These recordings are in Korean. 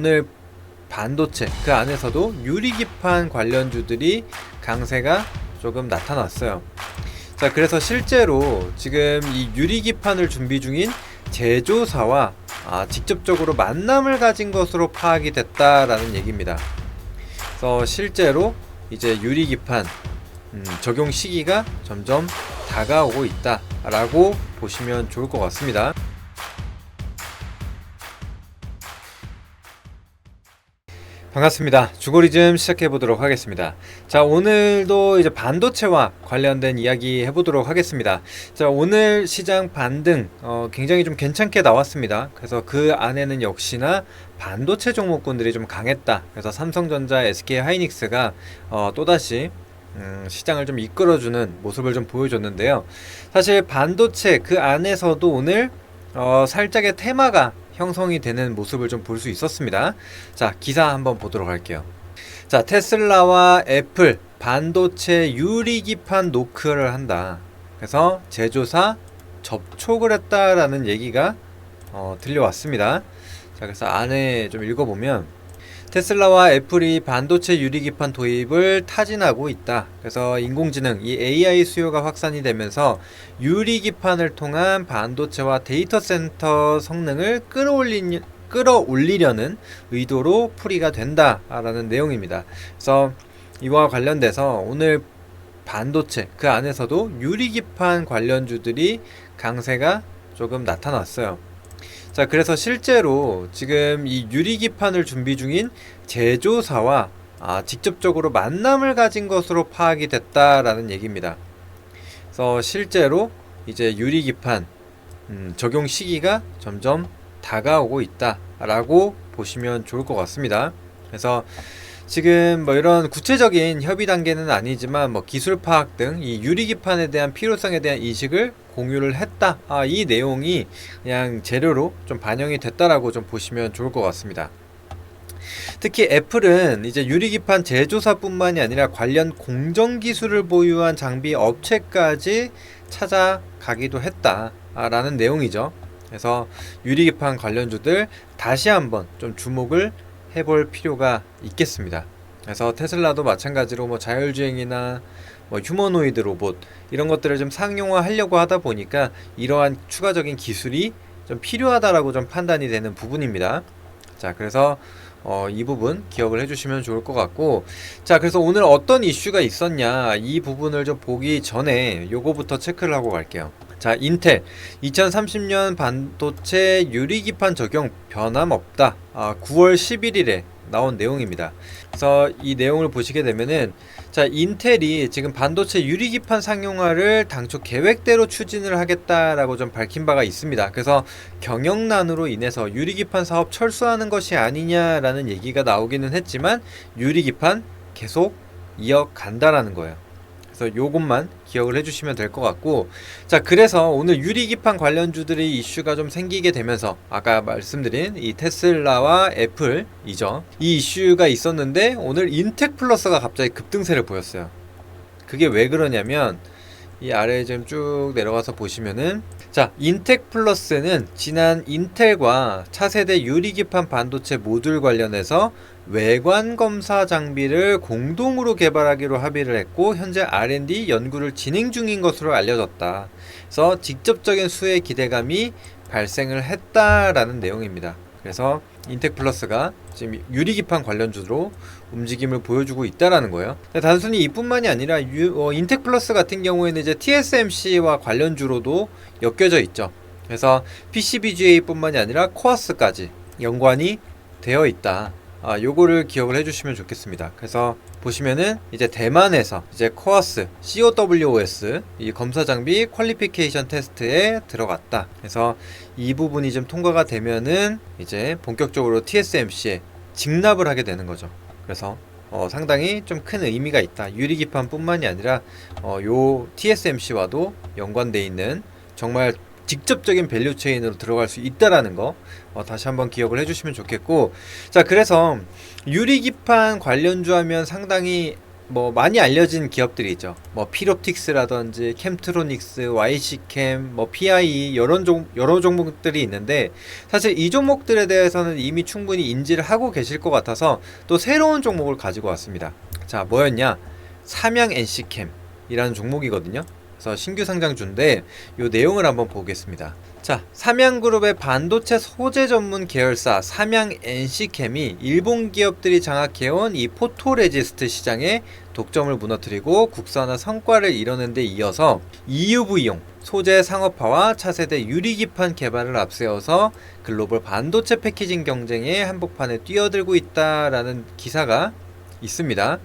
오늘 반도체 그 안에서도 유리기판 관련주들이 강세가 조금 나타났어요. 자, 그래서 실제로 지금 이 유리기판을 준비 중인 제조사와 아, 직접적으로 만남을 가진 것으로 파악이 됐다라는 얘기입니다. 그래서 실제로 이제 유리기판 음, 적용 시기가 점점 다가오고 있다라고 보시면 좋을 것 같습니다. 반갑습니다. 주거리즘 시작해 보도록 하겠습니다. 자, 오늘도 이제 반도체와 관련된 이야기 해보도록 하겠습니다. 자, 오늘 시장 반등 어, 굉장히 좀 괜찮게 나왔습니다. 그래서 그 안에는 역시나 반도체 종목군들이 좀 강했다. 그래서 삼성전자, SK 하이닉스가 어, 또다시 음, 시장을 좀 이끌어주는 모습을 좀 보여줬는데요. 사실 반도체 그 안에서도 오늘 어, 살짝의 테마가 형성이 되는 모습을 좀 볼 수 있었습니다. 자, 기사 한번 보도록 할게요. 자, 테슬라와 애플 반도체 유리기판 노크를 한다. 그래서 제조사 접촉을 했다라는 얘기가 어, 들려왔습니다. 자, 그래서 안에 좀 읽어보면 테슬라와 애플이 반도체 유리기판 도입을 타진하고 있다. 그래서 인공지능, 이 AI 수요가 확산이 되면서 유리기판을 통한 반도체와 데이터 센터 성능을 끌어올리, 끌어올리려는 의도로 풀이가 된다라는 내용입니다. 그래서 이와 관련돼서 오늘 반도체 그 안에서도 유리기판 관련주들이 강세가 조금 나타났어요. 자, 그래서 실제로 지금 이 유리기판을 준비 중인 제조사와 아, 직접적으로 만남을 가진 것으로 파악이 됐다라는 얘기입니다. 그래서 실제로 이제 유리기판 음, 적용 시기가 점점 다가오고 있다라고 보시면 좋을 것 같습니다. 그래서 지금 뭐 이런 구체적인 협의 단계는 아니지만 뭐 기술 파악 등 이 유리기판에 대한 필요성에 대한 인식을 공유를 했다. 아, 이 내용이 그냥 재료로 좀 반영이 됐다라고 좀 보시면 좋을 것 같습니다. 특히 애플은 이제 유리기판 제조사뿐만이 아니라 관련 공정 기술을 보유한 장비 업체까지 찾아가기도 했다라는 내용이죠. 그래서 유리기판 관련주들 다시 한번 좀 주목을 해볼 필요가 있겠습니다. 그래서 테슬라도 마찬가지로 뭐 자율주행이나 뭐 휴머노이드 로봇 이런 것들을 좀 상용화하려고 하다 보니까 이러한 추가적인 기술이 좀 필요하다라고 좀 판단이 되는 부분입니다. 자, 그래서 어, 이 부분 기억을 해주시면 좋을 것 같고 자 그래서 오늘 어떤 이슈가 있었냐 이 부분을 좀 보기 전에 요거부터 체크를 하고 갈게요 자 인텔 2030년 반도체 유리기판 적용 변함없다 아, 9월 11일에 나온 내용입니다 그래서 이 내용을 보시게 되면은 자, 인텔이 지금 반도체 유리기판 상용화를 당초 계획대로 추진을 하겠다라고 좀 밝힌 바가 있습니다. 그래서 경영난으로 인해서 유리기판 사업 철수하는 것이 아니냐라는 얘기가 나오기는 했지만 유리기판 계속 이어간다라는 거예요. 그래서 요것만 기억을 해주시면 될 것 같고 자 그래서 오늘 유리기판 관련주들의 이슈가 좀 생기게 되면서 아까 말씀드린 이 테슬라와 애플이죠. 이 이슈가 있었는데 오늘 인텍 플러스가 갑자기 급등세를 보였어요. 그게 왜 그러냐면 이 아래에 좀쭉 내려가서 보시면은 자 인텍 플러스는 지난 인텔과 차세대 유리기판 반도체 모듈 관련해서 외관 검사 장비를 공동으로 개발하기로 합의를 했고 현재 R&D 연구를 진행 중인 것으로 알려졌다. 그래서 직접적인 수혜 기대감이 발생을 했다라는 내용입니다. 그래서 인텍 플러스가 지금 유리기판 관련주로 움직임을 보여주고 있다라는 거예요. 단순히 이뿐만이 아니라 유, 어, 인텍 플러스 같은 경우에는 이제 TSMC와 관련주로도 엮여져 있죠. 그래서 PCBGA뿐만이 아니라 코아스까지 연관이 되어 있다. 아, 요거를 기억을 해주시면 좋겠습니다. 그래서 보시면은 이제 대만에서 이제 코아스 COWOS 이 검사 장비 퀄리피케이션 테스트에 들어갔다. 그래서 이 부분이 좀 통과가 되면은 이제 본격적으로 TSMC에 직납을 하게 되는 거죠. 그래서 어, 상당히 좀 큰 의미가 있다. 유리기판뿐만이 아니라 어, 요 TSMC와도 연관돼 있는 정말 직접적인 밸류 체인으로 들어갈 수 있다라는 거 어, 다시 한번 기억을 해주시면 좋겠고 자 그래서 유리기판 관련주 하면 상당히 뭐 많이 알려진 기업들이 있죠. 뭐 피롭틱스라든지 캠트로닉스, YC캠, 뭐 PIE 여러 종 여러 종목들이 있는데 사실 이 종목들에 대해서는 이미 충분히 인지를 하고 계실 것 같아서 또 새로운 종목을 가지고 왔습니다. 자, 뭐였냐? 삼양 NC캠이라는 종목이거든요. 그래서 신규 상장주인데 이 내용을 한번 보겠습니다. 자, 삼양그룹의 반도체 소재 전문 계열사 삼양 NC캠이 일본 기업들이 장악해온 이 포토레지스트 시장에 독점을 무너뜨리고 국산화 성과를 이뤄낸 데 이어서 EUV용 소재 상업화와 차세대 유리기판 개발을 앞세워서 글로벌 반도체 패키징 경쟁의 한복판에 뛰어들고 있다라는 기사가 있습니다.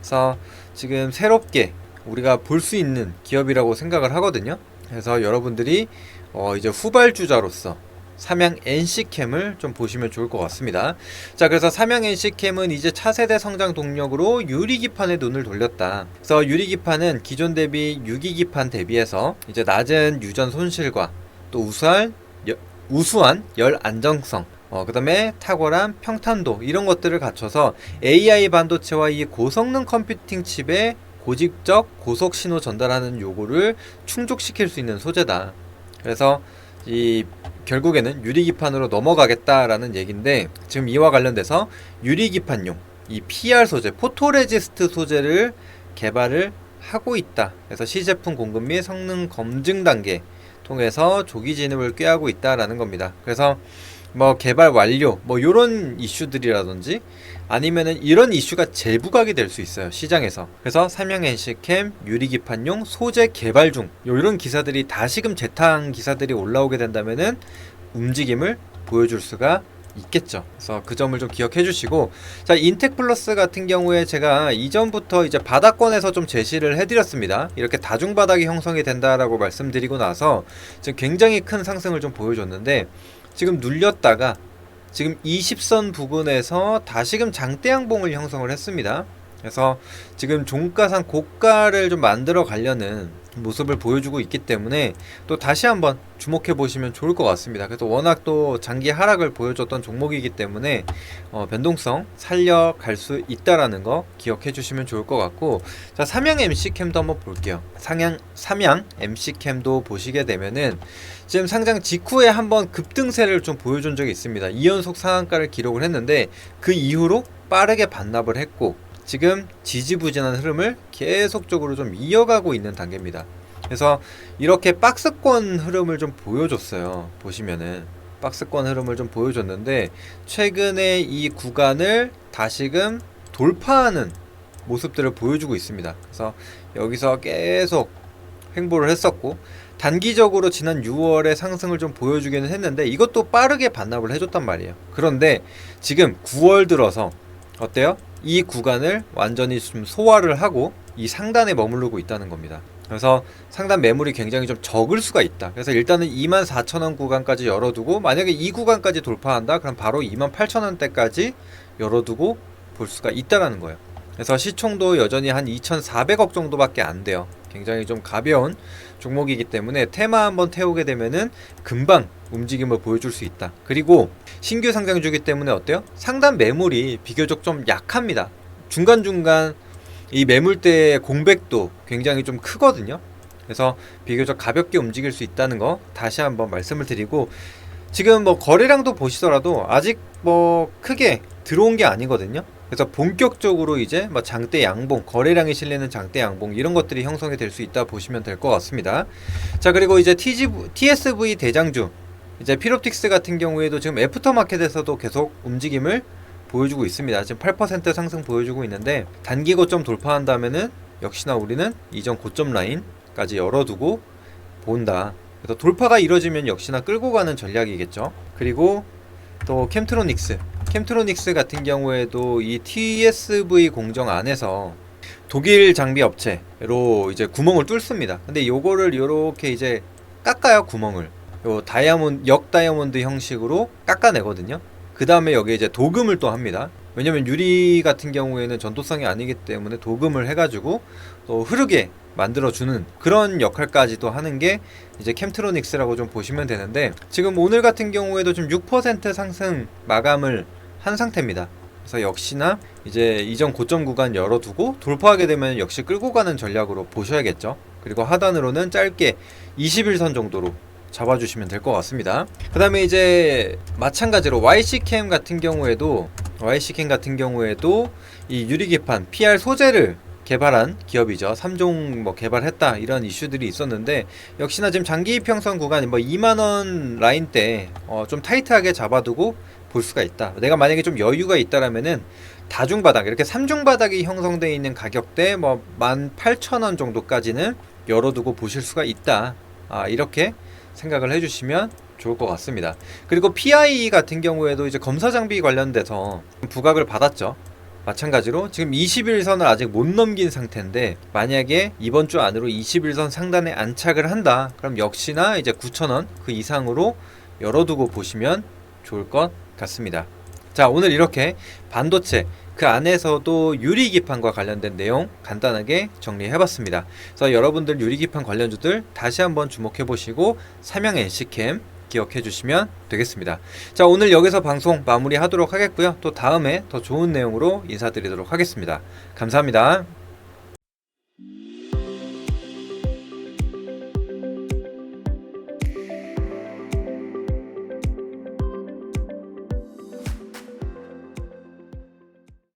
그래서 지금 새롭게 우리가 볼 수 있는 기업이라고 생각을 하거든요. 그래서 여러분들이 어 이제 후발주자로서 삼양 NC캠을 좀 보시면 좋을 것 같습니다. 자, 그래서 삼양 NC캠은 이제 차세대 성장 동력으로 유리기판에 눈을 돌렸다. 그래서 유리기판은 기존 대비 유기기판 대비해서 이제 낮은 유전 손실과 또 우수한 여, 우수한 열 안정성 어, 그 다음에 탁월한 평탄도 이런 것들을 갖춰서 AI 반도체와 이 고성능 컴퓨팅 칩에 고직적 고속 신호 전달하는 요구를 충족시킬 수 있는 소재다. 그래서 이 결국에는 유리기판으로 넘어가겠다라는 얘기인데 지금 이와 관련돼서 유리기판용 이 PR 소재, 포토레지스트 소재를 개발을 하고 있다. 그래서 시제품 공급 및 성능 검증 단계 통해서 조기 진입을 꾀하고 있다라는 겁니다. 그래서 뭐 개발 완료 뭐 요런 이슈들이라든지 아니면은 이런 이슈가 재부각이 될 수 있어요 시장에서 그래서 삼양 NC캠 유리기판용 소재 개발 중 요런 기사들이 다시금 재탕 기사들이 올라오게 된다면은 움직임을 보여줄 수가 있겠죠. 그래서 그 점을 좀 기억해 주시고 자 인텍 플러스 같은 경우에 제가 이전부터 이제 바닥권에서 좀 제시를 해드렸습니다. 이렇게 다중 바닥이 형성이 된다라고 말씀드리고 나서 지금 굉장히 큰 상승을 좀 보여줬는데 지금 눌렸다가 지금 20선 부근에서 다시금 장대 양봉을 형성을 했습니다. 그래서 지금 종가상 고가를 좀 만들어 가려는 모습을 보여주고 있기 때문에 또 다시 한번 주목해 보시면 좋을 것 같습니다. 그래서 워낙 또 장기 하락을 보여줬던 종목이기 때문에 어, 변동성 살려갈 수 있다라는 거 기억해 주시면 좋을 것 같고 자 삼양 MC캠도 한번 볼게요. 상양 삼양 MC캠도 보시게 되면은 지금 상장 직후에 한번 급등세를 좀 보여준 적이 있습니다. 2연속 상한가를 기록을 했는데 그 이후로 빠르게 반납을 했고 지금 지지부진한 흐름을 계속적으로 좀 이어가고 있는 단계입니다. 그래서 이렇게 박스권 흐름을 좀 보여줬어요. 보시면은 박스권 흐름을 좀 보여줬는데 최근에 이 구간을 다시금 돌파하는 모습들을 보여주고 있습니다. 그래서 여기서 계속 횡보를 했었고 단기적으로 지난 6월에 상승을 좀 보여주기는 했는데 이것도 빠르게 반납을 해줬단 말이에요. 그런데 지금 9월 들어서 어때요? 이 구간을 완전히 좀 소화를 하고 이 상단에 머무르고 있다는 겁니다. 그래서 상단 매물이 굉장히 좀 적을 수가 있다. 그래서 일단은 24,000원 구간까지 열어두고 만약에 이 구간까지 돌파한다, 그럼 바로 28,000원대까지 열어두고 볼 수가 있다라는 거예요. 그래서 시총도 여전히 한 2,400억 정도밖에 안 돼요. 굉장히 좀 가벼운 종목이기 때문에 테마 한번 태우게 되면은 금방 움직임을 보여줄 수 있다. 그리고 신규 상장주기 때문에 어때요? 상단 매물이 비교적 좀 약합니다. 중간중간 이 매물대의 공백도 굉장히 좀 크거든요. 그래서 비교적 가볍게 움직일 수 있다는 거 다시 한번 말씀을 드리고 지금 뭐 거래량도 보시더라도 아직 뭐 크게 들어온 게 아니거든요. 그래서 본격적으로 이제 뭐 장대 양봉, 거래량이 실리는 장대 양봉 이런 것들이 형성이 될 수 있다 보시면 될 것 같습니다. 자 그리고 이제 TGV, TSV 대장주 이제 피롭틱스 같은 경우에도 지금 애프터마켓에서도 계속 움직임을 보여주고 있습니다. 지금 8% 상승 보여주고 있는데 단기 고점 돌파한다면은 역시나 우리는 이전 고점 라인까지 열어두고 본다. 그래서 돌파가 이뤄지면 역시나 끌고 가는 전략이겠죠. 그리고 또 캠트로닉스. 캠트로닉스 같은 경우에도 이 TSV 공정 안에서 독일 장비 업체로 이제 구멍을 뚫습니다. 근데 요거를 요렇게 이제 깎아요, 구멍을. 요 다이아몬드 역 다이아몬드 형식으로 깎아내거든요. 그 다음에 여기에 이제 도금을 또 합니다. 왜냐면 유리 같은 경우에는 전도성이 아니기 때문에 도금을 해가지고 또 흐르게 만들어주는 그런 역할까지도 하는 게 이제 캠트로닉스라고 좀 보시면 되는데 지금 오늘 같은 경우에도 좀 6% 상승 마감을 한 상태입니다. 그래서 역시나 이제 이전 고점 구간 열어두고 돌파하게 되면 역시 끌고 가는 전략으로 보셔야겠죠. 그리고 하단으로는 짧게 21선 정도로 잡아주시면 될 것 같습니다. 그 다음에 이제 마찬가지로 YC캠 같은 경우에도 YC캠 같은 경우에도 이 유리기판 PR 소재를 개발한 기업이죠. 3종 뭐 개발했다 이런 이슈들이 있었는데 역시나 지금 장기 이평선 구간 뭐 2만 원 라인 때좀 타이트하게 잡아두고 볼 수가 있다. 내가 만약에 좀 여유가 있다라면은 다중 바닥 이렇게 삼중 바닥이 형성되어 있는 가격대 뭐 18,000원 정도까지는 열어두고 보실 수가 있다. 아, 이렇게 생각을 해주시면 좋을 것 같습니다. 그리고 PI 같은 경우에도 이제 검사 장비 관련돼서 부각을 받았죠. 마찬가지로 지금 21선을 아직 못 넘긴 상태인데 만약에 이번 주 안으로 21선 상단에 안착을 한다. 그럼 역시나 이제 9,000원 그 이상으로 열어두고 보시면 좋을 것 같습니다. 자, 오늘 이렇게 반도체 그 안에서도 유리기판과 관련된 내용 간단하게 정리해봤습니다. 그래서 여러분들 유리기판 관련주들 다시 한번 주목해 보시고 삼양 NC캠 기억해 주시면 되겠습니다. 자, 오늘 여기서 방송 마무리하도록 하겠고요. 또 다음에 더 좋은 내용으로 인사드리도록 하겠습니다. 감사합니다.